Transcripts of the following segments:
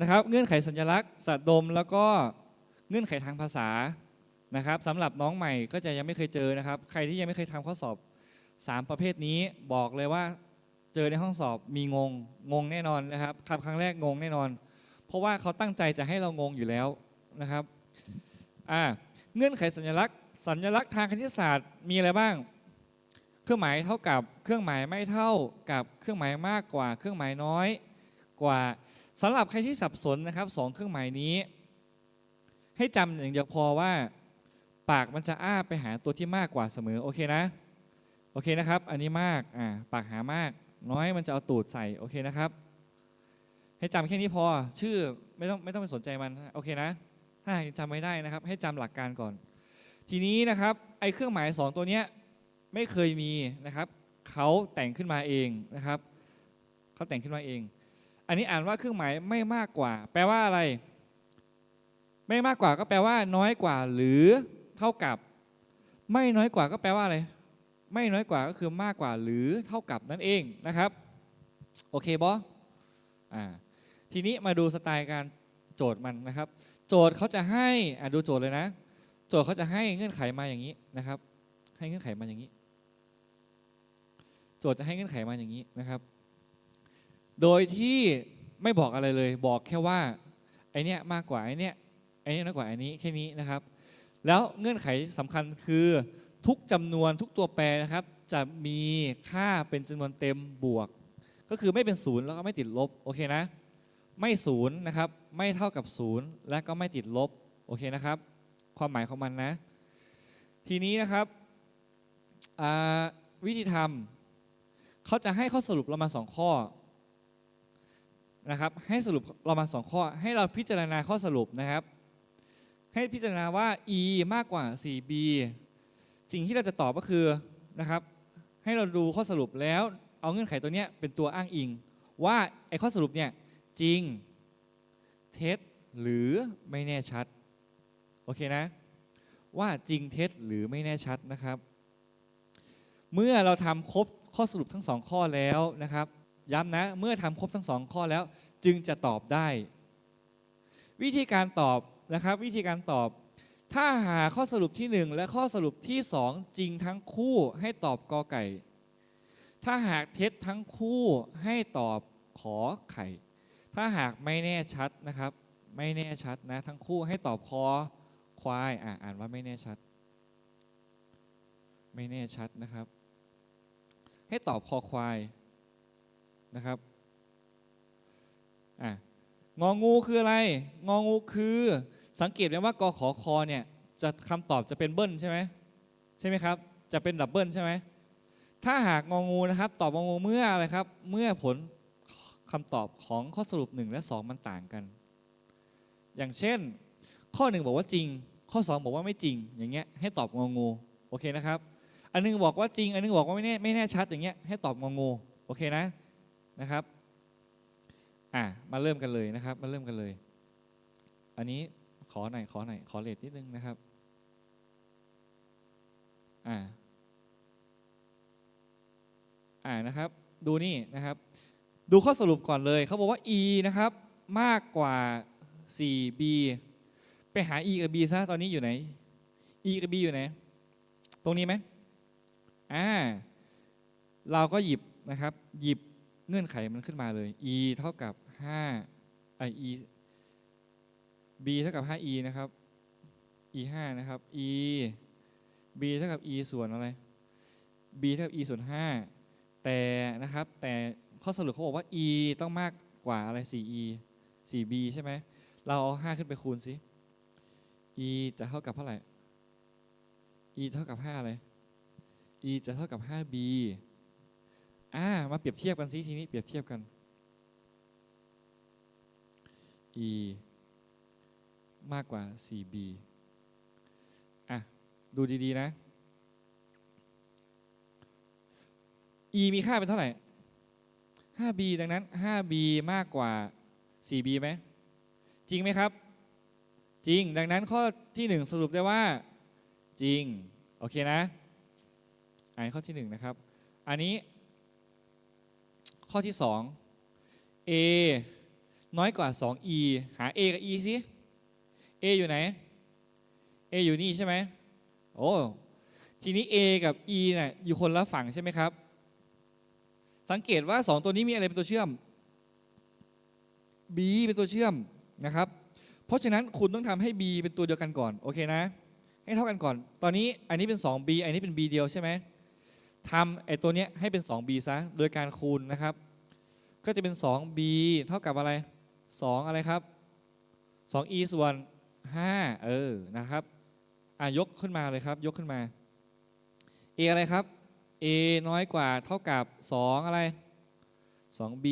นะครับ เงื่อนไขสัญลักษณ์สัตว์ดมแล้วก็เงื่อนไขทางภาษานะครับสำหรับน้องใหม่ก็จะยังไม่เคยเจอนะครับ ใครที่ยังไม่เคยทำข้อสอบ 3 ประเภทนี้บอกเลยว่าเจอในห้องสอบมีงงงงแน่นอนนะครับคำครั้งแรกงงแน่นอน เพราะว่าเขาตั้งใจจะให้เรางงอยู่แล้วนะครับอ่าเงื่อนไขสัญลักษณ์ สัญลักษณ์ทางคณิตศาสตร์มีอะไรบ้าง เครื่องหมายเท่ากับเครื่องหมายไม่เท่ากับเครื่องหมายมากกว่า เครื่องหมายน้อยกว่า สำหรับใครที่สับสนนะครับสองเครื่องหมายนี้ ให้จำอย่างเดียวพอว่า ปากมันจะอ้าไปหาตัวที่มากกว่าเสมอโอเคนะโอเคนะครับ อันนี้มากอ่าปากหามาก น้อยมันจะเอาตูดใส่โอเคนะครับ ให้จำแค่นี้พอชื่อไม่ต้องไม่ต้องไปสนใจมันโอเคนะ ถ้าหากจำไม่ได้นะครับ ให้จำหลักการก่อน ทีนี้นะครับไอ้เครื่องหมายสองตัวเนี้ยไม่เคยมีนะครับเขาแต่งขึ้นมาเองนะครับเขาแต่งขึ้นมาเอง อันนี้อ่านว่าเครื่องหมายไม่มากกว่า แปลว่าอะไร ไม่มากกว่าก็แปลว่า น้อยกว่า หรือเท่ากับ ไม่น้อยกว่าก็แปลว่าอะไร ไม่น้อยกว่าก็คือมากกว่า หรือเท่ากับนั่นเองนะครับ โอเคบออ่าทีนี้มาดูสไตล์การโจทย์มันนะครับ โจทย์เขาจะให้อ่าดูโจทย์เลยนะ โจทย์เขาจะให้เงื่อนไขมาอย่างนี้นะครับ ให้เงื่อนไขมาอย่างนี้ โจทย์จะให้เงื่อนไขมาอย่างนี้นะครับ โดยที่ไม่บอกอะไรเลย บอกแค่ว่าไอเนี้ยมากกว่าไอเนี้ยไอเนี้ยน้อยกว่าไอนี้แค่นี้นะครับ แล้วเงื่อนไขสำคัญคือทุกจำนวนทุกตัวแปรนะครับ จะมีค่าเป็นจำนวนเต็มบวก ก็คือไม่เป็นศูนย์แล้วก็ไม่ติดลบโอเคนะ ไม่ศูนย์นะครับ ไม่เท่ากับศูนย์และก็ไม่ติดลบโอเคนะครับ ความหมายของมันนะ ทีนี้นะครับวิธีทำเขาจะให้ข้อสรุปเรามาสองข้อ นะครับ ให้สรุปเรามาสองข้อ ให้เราพิจารณาข้อสรุปนะครับ ให้พิจารณาว่า e มากกว่า 4b สิ่งที่เราจะตอบก็คือนะครับ ให้เราดูข้อสรุปแล้วเอาเงื่อนไขตัวเนี้ยเป็นตัวอ้างอิง ว่าไอ้ข้อสรุปเนี่ยจริงเท็จหรือไม่แน่ชัดโอเคนะ ว่าจริงเท็จหรือไม่แน่ชัดนะครับ เมื่อเราทำครบข้อสรุปทั้งสองข้อแล้วนะครับ ย้ำนะ เมื่อทำครบทั้งสองข้อแล้ว จึงจะตอบได้ วิธีการตอบนะครับ วิธีการตอบ ถ้าหาข้อสรุปที่ 1 และข้อสรุปที่ 2 จริงทั้งคู่ให้ตอบกอไก่ ถ้าหากเท็จทั้งคู่ให้ตอบขอไข่ ถ้าหากไม่แน่ชัดนะครับ ไม่แน่ชัดนะทั้งคู่ให้ตอบคอควายอ่าอ่านว่าไม่แน่ชัด ไม่แน่ชัดนะครับ ให้ตอบคอควาย นะครับอะงองูคืออะไร งองูคือสังเกตไหมว่ากอขอคอเนี่ยจะคำตอบจะเป็นเบิ้ลใช่ไหมใช่ไหมครับ จะเป็นดับเบิลใช่ไหมถ้าหากงองูนะครับ ตอบงองูเมื่ออะไรครับ เมื่อผลคำตอบของข้อสรุป 1 และ 2 มันต่างกัน อย่างเช่น ข้อ 1 บอกว่าจริง ข้อ 2 บอกว่าไม่จริง อย่างเงี้ยให้ตอบงองูโอเคนะครับ อันนึงบอกว่าจริง อันนึงบอกว่าไม่แน่ไม่แน่ชัดอย่างเงี้ยให้ตอบงองูโอเคนะ นะครับอะมาเริ่มกันเลยนะครับ มาเริ่มกันเลย อันนี้ขอหน่อยขอหน่อยขอเลทนิดนึงนะครับอ่าอ่านะครับ ดูนี่นะครับ ดูข้อสรุปก่อนเลยเขาบอกว่า e นะครับ มากกว่า 4b ไปหา e กับ b ซะตอนนี้อยู่ไหน e กับ b อยู่ไหน ตรงนี้ไหมอ่าเราก็หยิบนะครับ หยิบ เงื่อนไขมันขึ้นมาเลย e เท่ากับ5ไอ e b เท่ากับ 5e นะครับ e 5นะครับ e b เท่ากับ e ส่วนอะไร b เท่ากับ e ส่วน 5 แต่นะครับแต่ข้อสรุปเขาบอกว่า e ต้องมากกว่าอะไร 4e 4b ใช่ไหม เราเอา 5 ขึ้นไปคูณสิ e จะเท่ากับเท่าไหร่ e เท่ากับ 5 อะไร e จะเท่ากับ 5b อ่ามาเปรียบเทียบกันสิทีนี้เปรียบเทียบกัน e มากกว่า 4b อะ ดูดีๆนะ e มีค่าเป็นเท่าไหร่ 5b ดังนั้น 5b มากกว่า 4b ไหม จริงไหมครับ จริง ดังนั้นข้อที่ 1 สรุปได้ว่า จริง โอเคนะอ่านข้อที่ 1 นะครับ อันนี้ ข้อที่ 2 a น้อยกว่า 2e หา a กับ e สิ a อยู่ไหน a อยู่นี่ใช่ไหมโอ้ทีนี้ a กับ e เนี่ยอยู่คนละฝั่งใช่ไหมครับ สังเกตว่า 2 ตัวนี้มีอะไรเป็นตัวเชื่อม b เป็นตัวเชื่อมนะครับ เพราะฉะนั้นคุณต้องทำให้ b เป็นตัวเดียวกันก่อน โอเคนะ ให้เท่ากันก่อน ตอนนี้อันนี้เป็น 2b อันนี้เป็น b เดียวใช่ไหม ทำไอ้ตัวเนี้ยให้เป็น 2b ซะ โดยการคูณนะครับ ก็จะเป็น 2b เท่ากับอะไร 2 อะไรครับ 2e ส่วน 5 เออ นะครับ อะยกขึ้นมาเลยครับ ยกขึ้นมา a อะไรครับ a น้อยกว่าเท่ากับ 2 อะไร 2b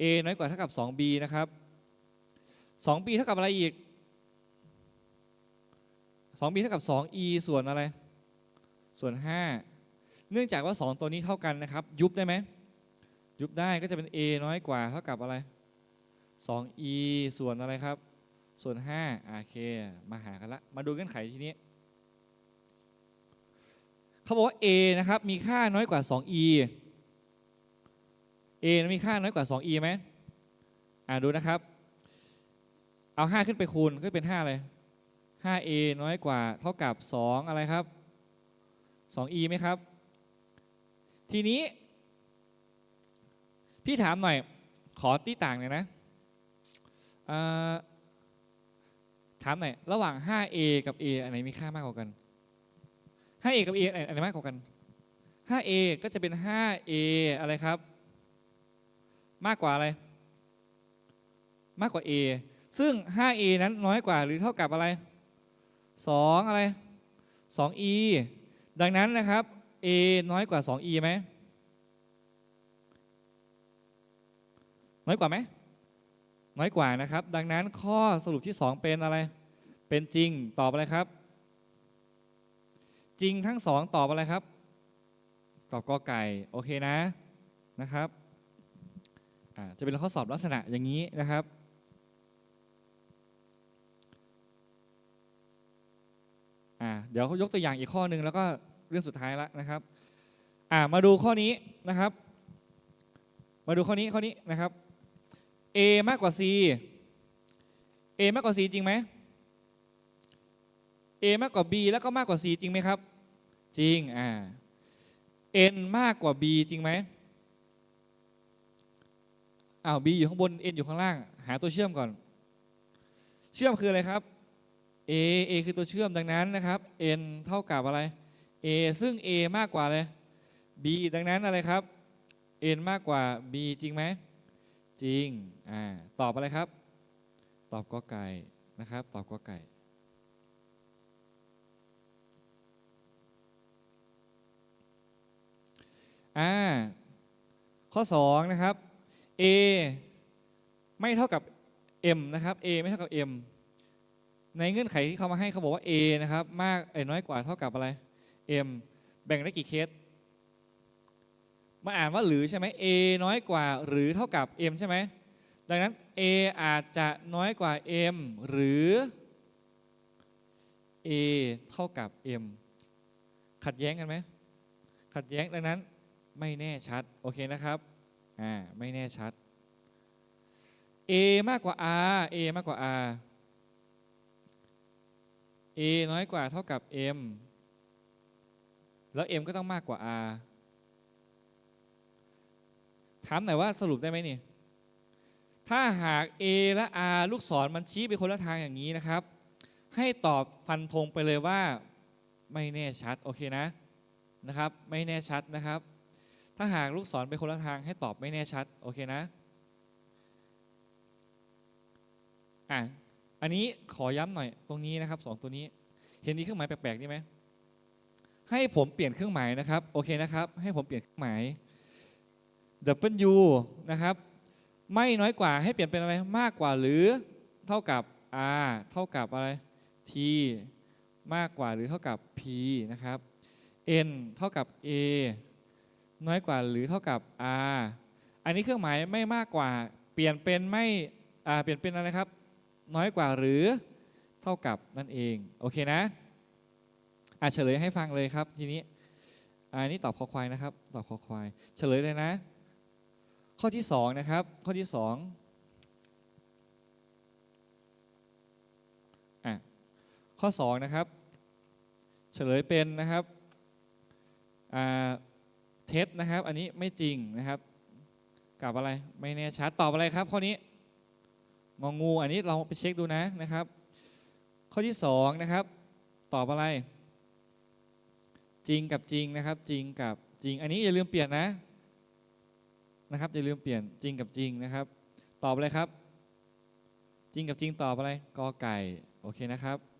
a น้อยกว่าเท่ากับ 2b นะครับ 2b เท่ากับอะไรอีก 2b เท่ากับ 2e ส่วนอะไร ส่วน 5 เนื่องจากว่า 2 ตัวนี้เท่ากันนะครับ ยุบได้ไหมยุบได้ก็จะเป็น a น้อยกว่าเท่ากับอะไร 2e ส่วนอะไรครับ ส่วน5โอเคมาหากันละ มาดูเงื่อนไขทีนี้เขาบอกว่า a นะครับมีค่าน้อยกว่า 2e a มีค่าน้อยกว่า 2e ไหมอ่าดูนะครับ เอา 5 ขึ้นไปคูณก็เป็น5เลย 5a น้อยกว่าเท่ากับ 2 อะไรครับ 2e ไหมครับ ทีนี้ พี่ถามหน่อย ขอตีต่างหน่อยนะถามหน่อย ระหว่าง 5a กับ a อันไหนมีค่ามากกว่ากัน 5a กับ a อันไหนมากกว่ากัน 5a ก็จะเป็น 5a อะไรครับ มากกว่าอะไร มากกว่า a ซึ่ง 5a นั้นน้อยกว่าหรือเท่ากับอะไร 2 อะไร 2e ดังนั้นนะครับ a น้อยกว่า 2e ไหมน้อยกว่าไหมน้อยกว่านะครับ ดังนั้นข้อสรุปที่ 2 เป็นอะไร เป็นจริงตอบอะไรครับ จริงทั้งสองตอบอะไรครับ ตอบกอไก่โอเคนะนะครับจะเป็นข้อสอบลักษณะอย่างนี้นะครับ เดี๋ยวยกตัวอย่างอีกข้อหนึ่งแล้วก็ รื่องสุดท้ายแล้วนะครับอ่ามาดูข้อนี้นะครับ มาดูข้อนี้ข้อนี้นะครับ A มากกว่า C A มากกว่า C จริงไหม A มากกว่า B แล้วก็มากกว่า C จริงไหมครับ จริงอ่า N มากกว่า B จริงไหมอ้าว B อยู่ข้างบน N อยู่ข้างล่าง หาตัวเชื่อมก่อน เชื่อมคืออะไรครับ A A คือตัวเชื่อมดังนั้นนะครับ N เท่ากับอะไร A ซึ่ง A มากกว่าเลย B ดังนั้นอะไรครับ N มากกว่า B จริงไหมจริงอ่าตอบอะไรครับ ตอบกอไก่นะครับ ตอบกอไก่อ่าข้อ 2 นะครับ A ไม่เท่ากับ M นะครับ A ไม่เท่ากับ M ในเงื่อนไขที่เขามาให้เขาบอกว่า A นะครับ มากเอ้น้อยกว่าเท่ากับอะไร M แบ่งได้กี่เคสมาอ่านว่าหรือใช่ไหม A น้อยกว่าหรือเท่ากับ M ใช่ไหม ดังนั้น A อาจจะน้อยกว่า M หรือ A เท่ากับ M ขัดแย้งกันไหม ขัดแย้งดังนั้นไม่แน่ชัด โอเคนะครับ อ่า ไม่แน่ชัด A มากกว่า R A มากกว่า R A น้อยกว่าเท่ากับ M แล้ว M ก็ต้องมากกว่า R ถามหน่อยว่าสรุปได้ไหมนี่ ถ้าหาก A และ R ลูกศรมันชี้ไปคนละทางอย่างนี้นะครับ ให้ตอบฟันธงไปเลยว่าไม่แน่ชัด โอเคนะนะครับ ไม่แน่ชัดนะครับ ถ้าหากลูกศรไปคนละทางให้ตอบไม่แน่ชัด โอเคนะอะอันนี้ขอย้ำหน่อยตรงนี้นะครับสองตัวนี้ เห็นนี้เครื่องหมายแปลกๆนี่ไหม ให้ผมเปลี่ยนเครื่องหมายนะครับ โอเคนะครับ ให้ผมเปลี่ยนเครื่องหมาย W นะครับ ไม่น้อยกว่าให้เปลี่ยนเป็นอะไรมากกว่าหรือเท่ากับ R เท่ากับอะไร T มากกว่าหรือเท่ากับ P นะครับ N เท่ากับ A น้อยกว่าหรือเท่ากับ R อันนี้เครื่องหมายไม่มากกว่า เปลี่ยนเป็นไม่อ่าเปลี่ยนเป็นอะไรครับ น้อยกว่าหรือเท่ากับนั่นเอง โอเคนะ อะเฉลยให้ฟังเลยครับ ทีนี้อันนี้ตอบคอควายนะครับ ตอบคอควาย เฉลยเลยนะ ข้อที่สองนะครับ ข้อที่สองอะข้อสองนะครับ เฉลยเป็นนะครับอ่าเท็จนะครับ อันนี้ไม่จริงนะครับกับอะไรไม่แน่ชัดตอบอะไรครับ ข้อนี้งองูอันนี้เราไปเช็คดูนะนะครับ ข้อที่สองนะครับ ตอบอะไร จริงกับจริงนะครับ จริงกับจริง อันนี้อย่าลืมเปลี่ยนนะนะครับอย่าลืมเปลี่ยนจริงกับจริงนะครับ ตอบอะไรครับ จริงกับจริงตอบอะไรกอไก่ โอเคนะครับ